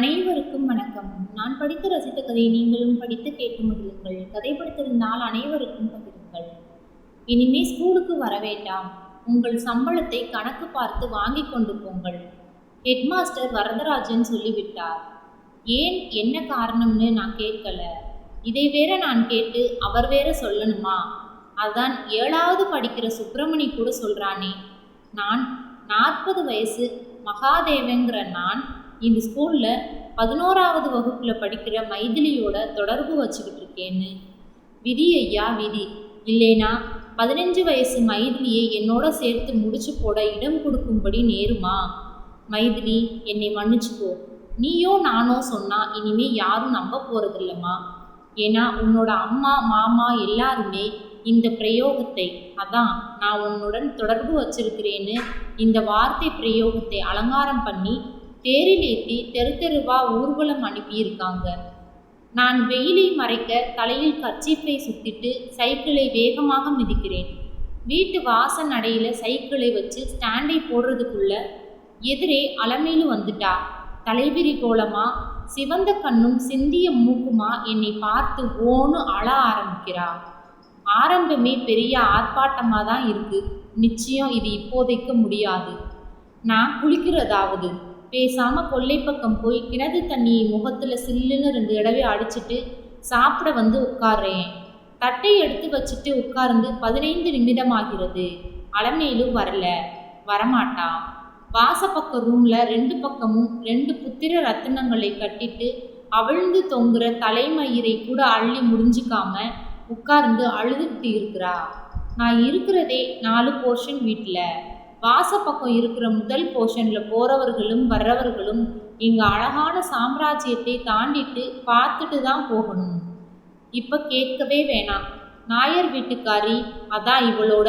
அனைவருக்கும் வணக்கம். நான் படித்து ரசித்த கதை நீங்களும் படித்து கேட்டு மகிழுங்கள். கதை படித்திருந்தால் அனைவருக்கும் பகிருங்கள். இனிமே ஸ்கூலுக்கு வர வேண்டாம். உங்கள் சம்பளத்தை கணக்கு பார்த்து வாங்கி கொண்டு போங்கள். ஹெட்மாஸ்டர் வரதராஜன் சொல்லிவிட்டார். ஏன்? என்ன காரணம்னு நான் கேட்கல. இதை வேற நான் கேட்டு அவர் வேற சொல்லணுமா? அதான் ஏழாவது படிக்கிற சுப்பிரமணி கூட சொல்றானே. நான் நாற்பது வயசு மகாதேவங்கிற நான் இந்த ஸ்கூலில் பதினோராவது வகுப்பில் படிக்கிற மைதிலியோட தொடர்பு வச்சுக்கிட்டு இருக்கேன்னு விதி ஐயா விதி. இல்லைனா பதினஞ்சு வயசு மைதிலியை என்னோட சேர்த்து முடிச்சு போட இடம் கொடுக்கும்படி நேருமா? மைதிலி என்னை மன்னிச்சுக்கோ. நீயோ நானோ சொன்னா இனிமே யாரும் நம்ப போறதில்லம்மா. ஏன்னா உன்னோட அம்மா மாமா எல்லாருமே இந்த பிரயோகத்தை அதான் நான் உன்னுடன் தொடர்பு வச்சிருக்கிறேன்னு இந்த வார்த்தை பிரயோகத்தை அலங்காரம் பண்ணி தேரில் ஏற்றி தெரு தெருவா ஊர்வலம் அனுப்பியிருக்காங்க. நான் வெயிலை மறைக்க தலையில் கர்ச்சீப்பை சுத்திட்டு சைக்கிளை வேகமாக மிதிக்கிறேன். வீட்டு வாச நடையில் சைக்கிளை வச்சு ஸ்டாண்டை போடுறதுக்குள்ள எதிரே அலமேலு வந்துட்டா. தலைவிரி கோலமா சிவந்த கண்ணும் சிந்திய மூக்குமா என்னை பார்த்து ஓன்னு அழ ஆரம்பிக்கிறா. ஆரம்பமே பெரிய ஆர்ப்பாட்டமாக தான் இருக்கு. நிச்சயம் இது இப்போதைக்கு முடியாது. நான் குளிக்கிறதாவது. பேசாம கொல்லை பக்கம் போய் கிணறு தண்ணியை முகத்துல சில்லுன்னு ரெண்டு இடவே அடிச்சிட்டு சாப்பிட வந்து உட்கார்றேன். தட்டை எடுத்து வச்சுட்டு உட்கார்ந்து பதினைந்து நிமிடம் ஆகிறது அலமேலும் வரல. வரமாட்டா வாசப்பக்க ரூம்ல ரெண்டு பக்கமும் ரெண்டு புத்திர ரத்தினங்களை கட்டிட்டு அவிழ்ந்து தொங்குற தலைமயிரை கூட அள்ளி முடிஞ்சுக்காம உட்கார்ந்து அழுதுகிட்டு இருக்கிறா. நான் இருக்கிறதே நாலு போர்ஷன் வீட்டில் வாசப்பக்கம் இருக்கிற முதல் போர்ஷனில் போகிறவர்களும் வர்றவர்களும் இங்கே அழகான சாம்ராஜ்யத்தை தாண்டிட்டு பார்த்துட்டு தான் போகணும். இப்போ கேட்கவே வேணாம். நாயர் வீட்டுக்காரி அதான் இவளோட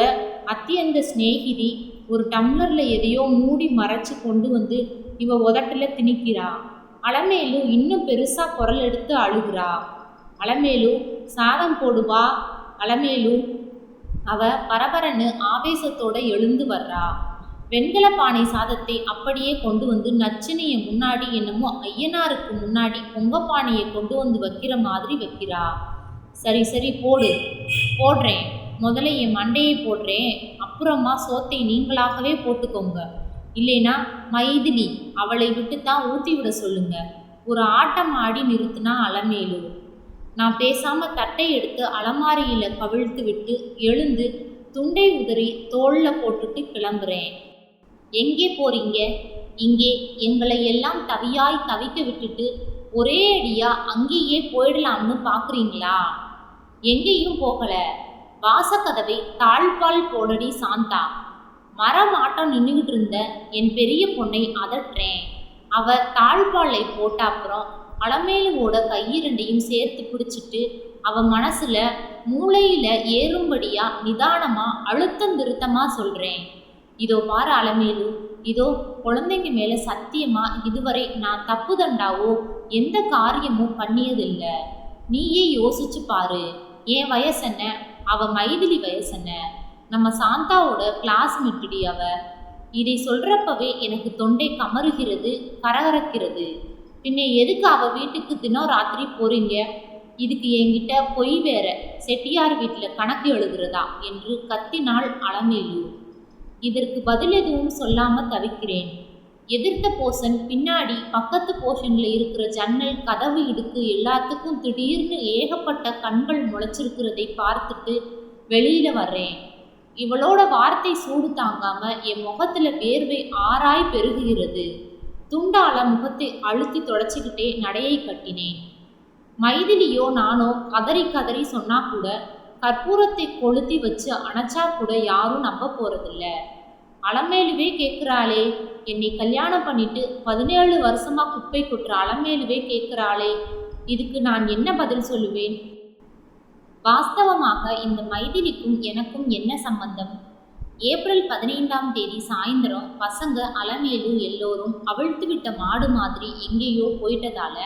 அத்தியந்த சிநேகிதி ஒரு டம்ளரில் எதையோ மூடி மறைச்சு கொண்டு வந்து இவ உதட்டில் திணிக்கிறா. அலமேலு இன்னும் பெருசாக குரல் எடுத்து அழுகிறா. அலமேலு சாதம் போடுவா அலமேலு அவ பரபரன்னு ஆவேசத்தோட எழுந்து வர்றா. வெண்கல பானை சாதத்தை அப்படியே கொண்டு வந்து நச்சினைய முன்னாடி என்னமோ ஐயனாருக்கு முன்னாடி பொங்க பானையை கொண்டு வந்து வைக்கிற மாதிரி வைக்கிறா. சரி சரி போடு. போடுறேன். முதல்ல என் மண்டையை போடுறேன். அப்புறமா சோத்தை நீங்களாகவே போட்டுக்கோங்க. இல்லைனா மைதிலி அவளை விட்டு தான் ஊற்றி விட சொல்லுங்க. ஒரு ஆட்டம் ஆடி நிறுத்தினா அலமேலு. நான் பேசாம தட்டை எடுத்து அலமாரியில கவிழ்த்து விட்டு எழுந்து துண்டை உதறி தோல்ல போட்டுட்டு கிளம்புறேன். எங்கே போறீங்க? இங்கே எங்களை எல்லாம் தவியாய் தவிக்க விட்டுட்டு ஒரே அடியா அங்கேயே போயிடலாம்னு பார்க்குறீங்களா எங்கேயும் போகல. வாசக்கதவை தாழ்பால் போடடி சாந்தா. மரம் ஆட்டம் நின்றுகிட்டு இருந்த என் பெரிய பொண்ணை அதட்டுறேன் அவ தாழ்பாலை போட்ட அப்புறம் அலமேலுவோட கையிரண்டையும் சேர்த்து பிடிச்சிட்டு அவன் மனசுல மூளையில ஏறும்படியா நிதானமா அழுத்தம் திருத்தமா சொல்றேன். இதோ பாரு அலமேலு இதோ குழந்தைங்க மேல சத்தியமா இதுவரை நான் தப்பு தண்டாவோ எந்த காரியமும் பண்ணியதில்லை. நீயே யோசிச்சு பாரு. என் வயசென்ன அவ மைதிலி வயசென்ன நம்ம சாந்தாவோட கிளாஸ்மேட்டுடி அவ? இதை சொல்றப்பவே எனக்கு தொண்டை கமருகிறது கரகரக்கிறது. பின்ன எதுக்கு அவ வீட்டுக்கு தினம் ராத்திரி போறீங்க? இதுக்கு என்கிட்ட பொய் வேற. செட்டியார் வீட்டில் கணக்கு எழுதுறதா? என்று கத்தினாள் அலமேலு இதற்கு பதில் எதுவும் சொல்லாம தவிக்கிறேன். எதிர்த்த போர்ஷன் பின்னாடி பக்கத்து போர்ஷன்ல இருக்கிற ஜன்னல் கதவு இடுக்கு எல்லாத்துக்கும் திடீர்னு ஏகப்பட்ட கண்கள் முளைச்சிருக்கிறதை பார்த்துட்டு வெளியில வர்றேன். இவளோட வார்த்தை சூடு தாங்காம என் முகத்துல வேர்வை ஆறாய் பெருகுகிறது. துண்டால முகத்தை அழுத்தி தொடச்சிக்கிட்டே நடையை கட்டினேன். மைதிலியோ நானோ கதறி கதறி சொன்னா கூட கற்பூரத்தை கொளுத்தி வச்சு அணைச்சா கூட யாரும் நம்ப போறதில்ல. அலமேலுவே கேட்குறாளே என்னை கல்யாணம் பண்ணிட்டு பதினேழு வருஷமா குப்பை கொட்டுற அலமேலுவே கேட்குறாளே இதுக்கு நான் என்ன பதில் சொல்லுவேன்? வாஸ்தவமாக இந்த மைதிலிக்கும் எனக்கும் என்ன சம்பந்தம்? ஏப்ரல் பதினைந்தாம் தேதி சாயந்தரம் பசங்க அலமேலு எல்லோரும் அவிழ்த்து விட்ட மாடு மாதிரி எங்கேயோ போயிட்டதால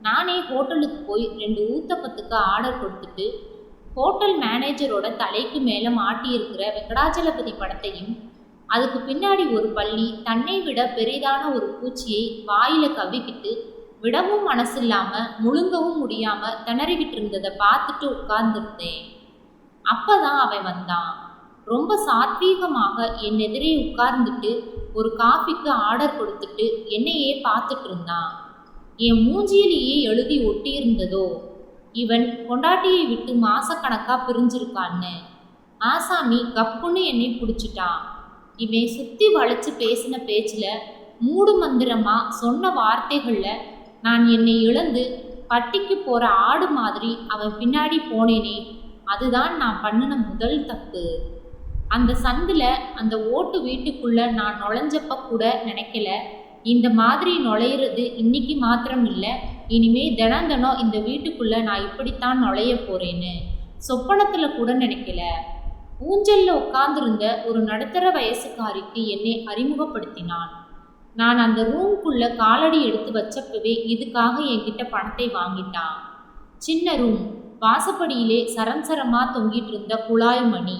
நானே ஹோட்டலுக்கு போய் ரெண்டு ஊத்தப்பத்துக்கு ஆர்டர் கொடுத்துட்டு ஹோட்டல் மேனேஜரோட தலைக்கு மேலே மாட்டியிருக்கிற வெங்கடாச்சலபதி படத்தையும் அதுக்கு பின்னாடி ஒரு பள்ளி தன்னை விட பெரிதான ஒரு பூச்சியை வாயில கவ்விக்கிட்டு விடவும் மனசில்லாம முழுங்கவும் முடியாம திணறிக்கிட்டு இருந்ததை பார்த்துட்டு உட்கார்ந்துருந்தேன். அப்பதான் அவன் வந்தான். ரொம்ப சாத்வீகமாக என் எதிரே உட்கார்ந்துட்டு ஒரு காஃபிக்கு ஆர்டர் கொடுத்துட்டு என்னையே பார்த்துட்டு இருந்தான். என் மூஞ்சியிலேயே எழுதி ஒட்டியிருந்ததோ? இவன் பொண்டாட்டியை விட்டு மாசக்கணக்கா பிரிஞ்சிருக்கான்னு. ஆசாமி கப்புன்னு என்னை பிடிச்சிட்டான். இவன் சுத்தி வளைச்சு பேசின பேச்சில் மூடு மந்திரமா சொன்ன வார்த்தைகளில் நான் என்னை இழந்து பட்டிக்கு போற ஆடு மாதிரி அவன் பின்னாடி போனேனே அதுதான் நான் பண்ணின முதல் தப்பு. அந்த சந்தில் அந்த ஓட்டு வீட்டுக்குள்ள நான் நுழைஞ்சப்ப கூட நினைக்கல. இந்த மாதிரி நுழையிறது இன்னைக்கு மாத்திரம் இல்லை. இனிமே தினம் தினம் இந்த வீட்டுக்குள்ள நான் இப்படித்தான் நுழைய போறேன்னு சொப்பனத்துல கூட நினைக்கல. ஊஞ்சல்ல உட்கார்ந்திருந்த ஒரு நடுத்தர வயசுக்காரிக்கு என்னை அறிமுகப்படுத்தினான். நான் அந்த ரூம்குள்ள காலடி எடுத்து வச்சப்பவே இதுக்காக என்கிட்ட பணத்தை வாங்கிட்டான். சின்ன ரூம் வாசப்படியிலே சரம் சரமா தொங்கிட்டு இருந்த குழாய் மணி.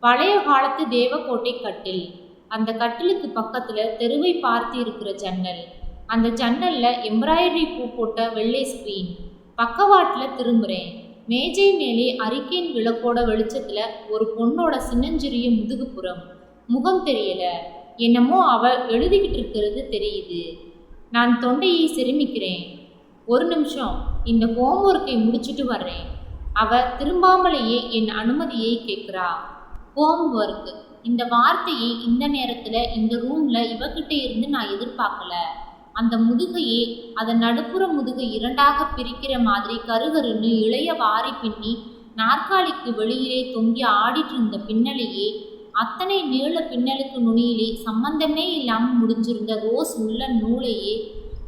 பழைய காலத்து தேவக்கோட்டை கட்டில். அந்த கட்டிலுக்கு பக்கத்துல தெருவை பார்த்து இருக்கிற ஜன்னல். அந்த ஜன்னல்ல எம்ப்ராய்டரி பூ போட்ட வெள்ளை ஸ்க்ரீன். பக்கவாட்டில் திரும்புறேன் மேஜை மேலே அறிக்கையின் விளக்கோட வெளிச்சத்துல ஒரு பொண்ணோட சின்னஞ்சிறிய முதுகுப்புறம். முகம் தெரியல. என்னமோ அவள் எழுதிக்கிட்டு இருக்கிறது தெரியுது. நான் தொண்டையை செருமிக்கிறேன் ஒரு நிமிஷம். இந்த ஹோம்ஒர்க்கை முடிச்சுட்டு வர்றேன். அவ திரும்பாமலேயே என் அனுமதியை கேட்குறா. ஹோம் ஒர்க் இந்த வார்த்தையை இந்த நேரத்துல இந்த ரூம்ல இவகிட்ட இருந்து நான் எதிர்பார்க்கல. அந்த முதுகையே அதன் நடுப்புற முதுகை இரண்டாக பிரிக்கிற மாதிரி கருகருன்னு இளைய வாரி பின்னி நாற்காலிக்கு வெளியிலே தொங்கி ஆடிட்டு இருந்த பின்னலையே அத்தனை நீள பின்னலுக்கு நுனியிலே சம்பந்தமே இல்லாமல் முடிஞ்சிருந்த ரோஸ் உள்ள நூலையே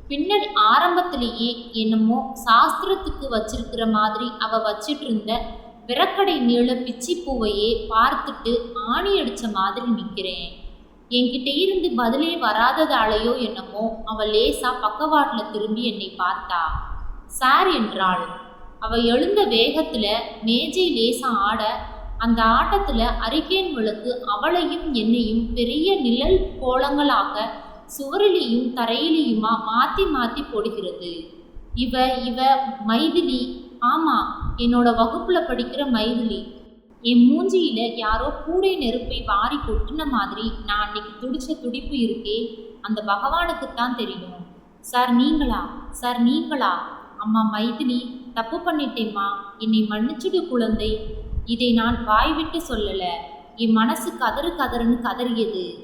பின்னல் ஆரம்பத்திலேயே என்னமோ சாஸ்திரத்துக்கு வச்சிருக்கிற மாதிரி அவ வச்சிட்டு இருந்த விறக்கடை நீள பிச்சி பூவையே பார்த்துட்டு ஆணி அடிச்ச மாதிரி நிற்கிறேன். என்கிட்ட இருந்து பதிலே வராததாலேயோ என்னமோ அவள் லேசா பக்கவாட்டில் திரும்பி என்னை பார்த்தா. சார் என்றாள். அவள் எழுந்த வேகத்தில் மேஜை லேசா ஆட அந்த ஆட்டத்தில் அரிக்கேன் விளக்கு அவளையும் என்னையும் பெரிய நிழல் கோலங்களாக சுவரிலேயும் தரையிலேயுமா மாற்றி மாற்றி போடுகிறது. இவ இவ மைதிலி. ஆமா என்னோட வகுப்புல படிக்கிற மைதிலி என் மூஞ்சியில யாரோ கூடை நெருப்பை வாரி கொட்டின மாதிரி நான் அன்னைக்கு துடிச்ச துடிப்பு இருக்கே அந்த பகவானுக்குத்தான் தெரியும். சார் நீங்களா? சார் நீங்களா? அம்மா மைதிலி தப்பு பண்ணிட்டேம்மா. என்னை மன்னிச்சுடு குழந்தை. இதை நான் வாய் விட்டு சொல்லல. என் மனசு கதறு கதறுன்னு கதறியது.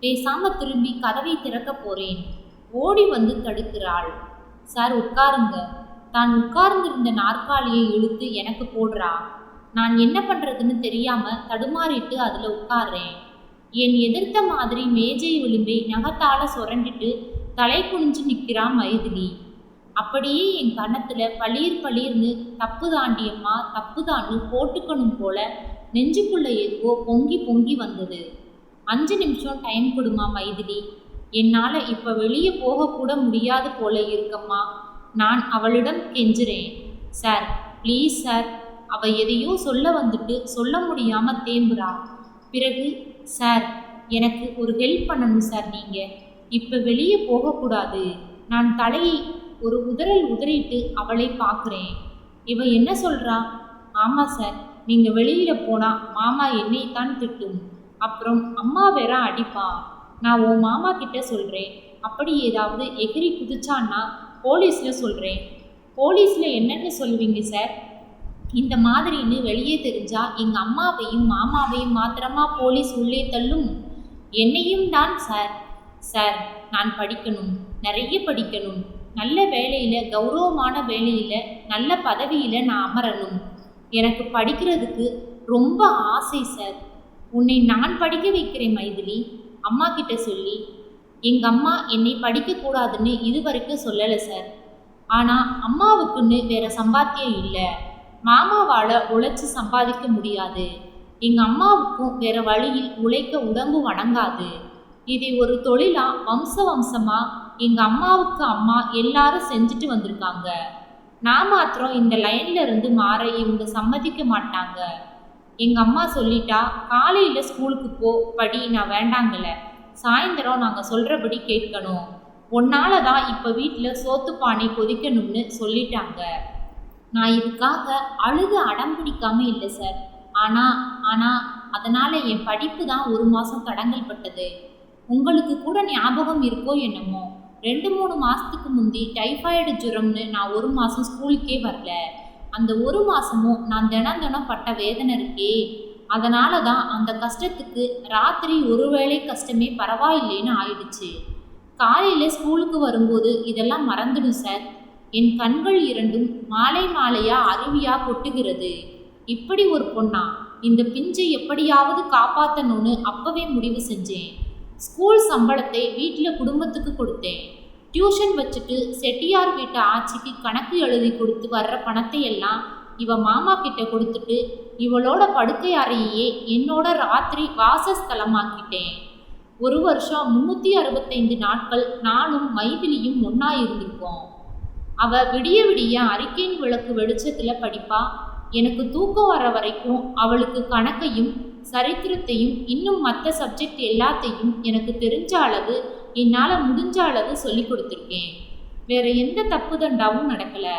பேசாம திரும்பி கதவை திறக்க போறேன். ஓடி வந்து தடுக்கிறாள். சார் உட்காருங்க. தான் உட்கார்ந்திருந்த நாற்காலியை இழுத்து எனக்கு போடுறா. நான் என்ன பண்றதுன்னு தெரியாம தடுமாறிட்டு அதுல உட்கார்றேன். என் எதிர்த்த மாதிரி மேஜை விளிம்பை நகத்தால சுரண்டிட்டு தலை குனிஞ்சு நிற்கிறா மைதிலி. அப்படியே என் கன்னத்துல பளீர் பளீர்னு தப்பு தாண்டியம்மா தப்பு தான்னு போட்டுக்கணும் போல நெஞ்சுக்குள்ள எதுவோ பொங்கி பொங்கி வந்தது. அஞ்சு நிமிஷம் டைம் கொடுமா மைதிலி. என்னால இப்ப வெளியே போகக்கூட முடியாது போல இருக்கம்மா. நான் அவளிடம் கெஞ்சுறேன். சார் ப்ளீஸ் சார் அவ எதையோ சொல்ல வந்துட்டு சொல்ல முடியாம தேம்புறா. பிறகு சார் எனக்கு ஒரு ஹெல்ப் பண்ணணும் சார் நீங்க. இப்ப வெளியே போகக்கூடாது. நான் தலையை ஒரு உதறல் உதறிட்டு அவளை பார்க்குறேன். இவ என்ன சொல்றா? ஆமா சார் நீங்க வெளியில போனா மாமா என்னைத்தான் திட்டும். அப்புறம் அம்மா வேற அடிப்பா. நான் உன் மாமா கிட்ட சொல்றேன். அப்படி ஏதாவது எகிரி குதிச்சான்னா போலீஸில் சொல்கிறேன் போலீஸில் என்னென்னு சொல்லுவீங்க சார்? இந்த மாதிரின்னு வெளியே தெரிஞ்சால் எங்கள் அம்மாவையும் மாமாவையும் மாத்திரமா போலீஸ் உள்ளே தள்ளும்? என்னையும் தான் சார். சார் நான் படிக்கணும். நிறைய படிக்கணும். நல்ல வேலையில் கௌரவமான வேலையில் நல்ல பதவியில் நான் அமரணும். எனக்கு படிக்கிறதுக்கு ரொம்ப ஆசை சார். உன்னை நான் படிக்க வைக்கிறேன் மைதிலி. அம்மா கிட்ட சொல்லி எங்க அம்மா என்னை படிக்க கூடாதுன்னு இதுவரைக்கும் சொல்லலை சார் ஆனா அம்மாவுக்குன்னு வேற சம்பாத்தியம் இல்லை. மாமாவால உழைச்சு சம்பாதிக்க முடியாது. எங்க அம்மாவுக்கும் வேற வழியில் உழைக்க உடம்பு வணங்காது இதை ஒரு தொழிலா வம்ச வம்சமா எங்க அம்மாவுக்கு அம்மா எல்லாரும் செஞ்சுட்டு வந்திருக்காங்க. நான் மாத்திரம் இந்த லைன்ல இருந்து மாற இவங்க சம்மதிக்க மாட்டாங்க. எங்க அம்மா சொல்லிட்டா காலையில ஸ்கூலுக்கு போ படி நான் வேண்டாங்களே சாயந்தரம் நாங்கள் சொல்கிறபடி கேட்கணும். உன்னால தான் இப்போ வீட்டில் சோத்து பானை கொதிக்கணும்னு சொல்லிட்டாங்க. நான் இதுக்காக அழுது அடம் பிடிக்காம இல்லை சார். ஆனால் ஆனால் அதனால் என் படிப்பு தான் ஒரு மாதம் தடங்கல் பட்டது. உங்களுக்கு கூட ஞாபகம் இருக்கோ என்னமோ ரெண்டு மூணு மாதத்துக்கு முந்தி டைஃபாய்டு ஜுரம்னு நான் ஒரு மாதம் ஸ்கூலுக்கே வரல. அந்த ஒரு மாதமும் நான் தினம் தினம் பட்ட வேதனை இருக்கே. அதனால தான் அந்த கஷ்டத்துக்கு ராத்திரி ஒரு வேளை கஷ்டமே பரவாயில்லைன்னு ஆயிடுச்சு. காலையில் ஸ்கூலுக்கு வரும்போது இதெல்லாம் மறந்துடும் சார். என் கண்கள் இரண்டும் மாலை மாலையா அருவியா கொட்டுகிறது. இப்படி ஒரு பொண்ணா? இந்த பிஞ்சை எப்படியாவது காப்பாற்றணும்னு அப்பவே முடிவு செஞ்சேன். ஸ்கூல் சம்பளத்தை வீட்டில் குடும்பத்துக்கு கொடுத்தேன். டியூஷன் வச்சுட்டு செட்டியார் வீட்டு ஆட்சிக்கு கணக்கு எழுதி கொடுத்து வர்ற பணத்தை எல்லாம் இவ மாமா கிட்ட கொடுத்துட்டு இவளோட படுக்கை அறையையே என்னோட ராத்திரி வாசஸ்தலமாக்கிட்டேன். ஒரு வருஷம் முந்நூற்றி அறுபத்தைந்து நாட்கள் நானும் மைதிலியும் ஒன்றா இருந்திருக்கோம் அவ விடிய விடிய அறிக்கையின் விளக்கு வெளிச்சத்தில் படிப்பா. எனக்கு தூக்கம் வர வரைக்கும் அவளுக்கு கணக்கையும் சரித்திரத்தையும் இன்னும் மற்ற சப்ஜெக்ட் எல்லாத்தையும் எனக்கு தெரிஞ்ச அளவு என்னால் முடிஞ்ச அளவு சொல்லி கொடுத்துருக்கேன். வேற எந்த தப்பு தண்டாவும் நடக்கலை.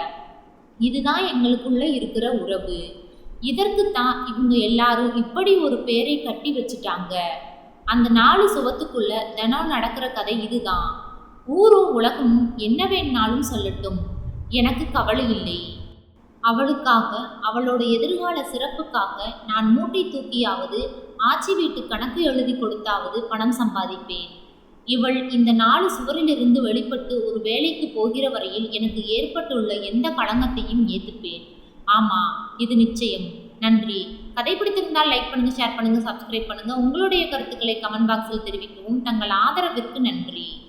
இதுதான் எங்களுக்குள்ளே இருக்கிற உறவு. இதற்குத்தான் இவங்க எல்லாரும் இப்படி ஒரு பேரை கட்டி வச்சுட்டாங்க. அந்த நாலு சுவத்துக்குள்ள தினம் நடக்கிற கதை இதுதான். ஊரும் உலகமும் என்ன வேணாலும் சொல்லட்டும். எனக்கு கவலை இல்லை. அவளுக்காக அவளோட எதிர்கால சிறப்புக்காக நான் மூட்டை தூக்கியாவது ஆச்சி வீட்டு கணக்கு எழுதி கொடுத்தாவது பணம் சம்பாதிப்பேன். இவள் இந்த நாலு சுவரிலிருந்து வெளிப்பட்டு ஒரு வேலைக்கு போகிற வரையில் எனக்கு ஏற்பட்டுள்ள எந்த களங்கத்தையும் ஏத்துப்பேன். ஆமா இது நிச்சயம். நன்றி. கதை பிடித்திருந்தால் லைக் பண்ணுங்க ஷேர் பண்ணுங்க சப்ஸ்கிரைப் பண்ணுங்க. உங்களுடைய கருத்துக்களை கமெண்ட் பாக்ஸில் தெரிவிக்கவும் தங்கள் ஆதரவிற்கு நன்றி.